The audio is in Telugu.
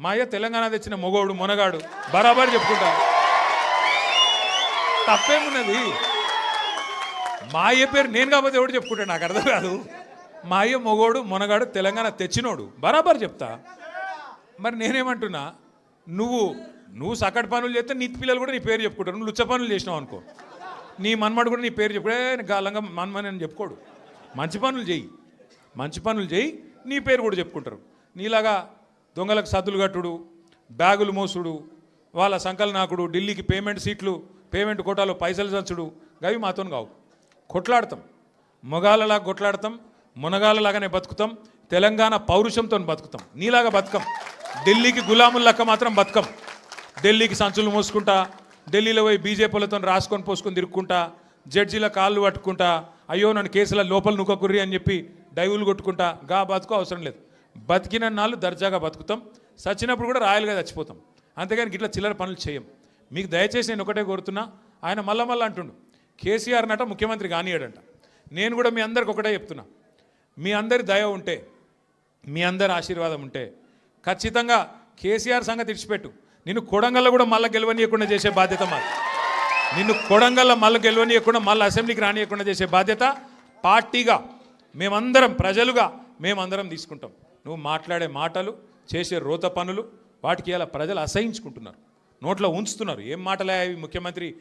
మా అయ్య తెలంగాణ తెచ్చిన మొగోడు మొనగాడు. బరాబర్ చెప్పుకుంటా. తప్పేమున్నది? మా అయ్య పేరు నేను కాకపోతే ఎవడు చెప్పుకుంటాడు నాకు అర్థం కాదు. మా అయ్య మొగోడు మొనగాడు తెలంగాణ తెచ్చినోడు. బరాబర్ చెప్తా. మరి నేనేమంటున్నా? నువ్వు నువ్వు సకటి పనులు చేస్తే నీ పిల్లలు కూడా నీ పేరు చెప్పుకుంటారు. నువ్వు లుచ్చ పనులు చేసినావు అనుకో. నీ మన్మడు కూడా నీ పేరు చెప్పుడే గాలంగా మన్మని అని చెప్పుకోడు. మంచి పనులు చెయ్యి మంచి పనులు చేయి. నీ పేరు కూడా చెప్పుకుంటారు. నీలాగా దొంగలకు సద్దులు కట్టుడు బ్యాగులు మోసుడు వాళ్ళ సంకలనాకుడు ఢిల్లీకి పేమెంట్ సీట్లు పేమెంట్ కోటాలో పైసలు చంచుడు గవి మాతో కావు. కొట్లాడతాం. మొగాలలా కొట్లాడతాం మునగాలలాగానే బతుకుతాం తెలంగాణ పౌరుషంతో బతుకుతాం. నీలాగా బతకం. ఢిల్లీకి గులాముల్లక్క మాత్రం బతకం. ఢిల్లీకి సంచులు మోసుకుంటా ఢిల్లీలో పోయి బీజేపీలతో రాసుకొని పోసుకొని తిరుక్కుంటా జడ్జీల కాళ్ళు పట్టుకుంటా అయ్యో నన్ను కేసుల లోపల నుక్కకుర్రి అని చెప్పి డైవులు కొట్టుకుంటా గా బతుకు అవసరం లేదు. బతికిన నాళ్ళు దర్జాగా బతుకుతాం. చచ్చినప్పుడు కూడా రాయలుగా చచ్చిపోతాం. అంతేగాని ఇట్లా చిల్లర పనులు చేయం. మీకు దయచేసి నేను ఒకటే కోరుతున్నా ఆయన మళ్ళా మళ్ళీ అంటుండు కేసీఆర్ నట ముఖ్యమంత్రి కానియాడంట. నేను కూడా మీ అందరికి ఒకటే చెప్తున్నా మీ అందరి దయ ఉంటే మీ అందరి ఆశీర్వాదం ఉంటే ఖచ్చితంగా కేసీఆర్ సంగతి ఇడిచిపెట్టు నిన్ను కొడంగల్లో కూడా మళ్ళీ గెలవనీయకుండా చేసే బాధ్యత మాది. నిన్ను కొడంగల్లో మళ్ళీ గెలవనీయకుండా మళ్ళీ అసెంబ్లీకి రానియకుండా చేసే బాధ్యత పార్టీగా మేమందరం ప్రజలుగా మేమందరం తీసుకుంటాం. నువ్వు మాట్లాడే మాటలు చేసే రోత పనులు వాటికి ఇలా ప్రజలు అసహించుకుంటున్నారు. నోట్లో ఉంచుతున్నారు. ఏం మాటలే అవి ముఖ్యమంత్రి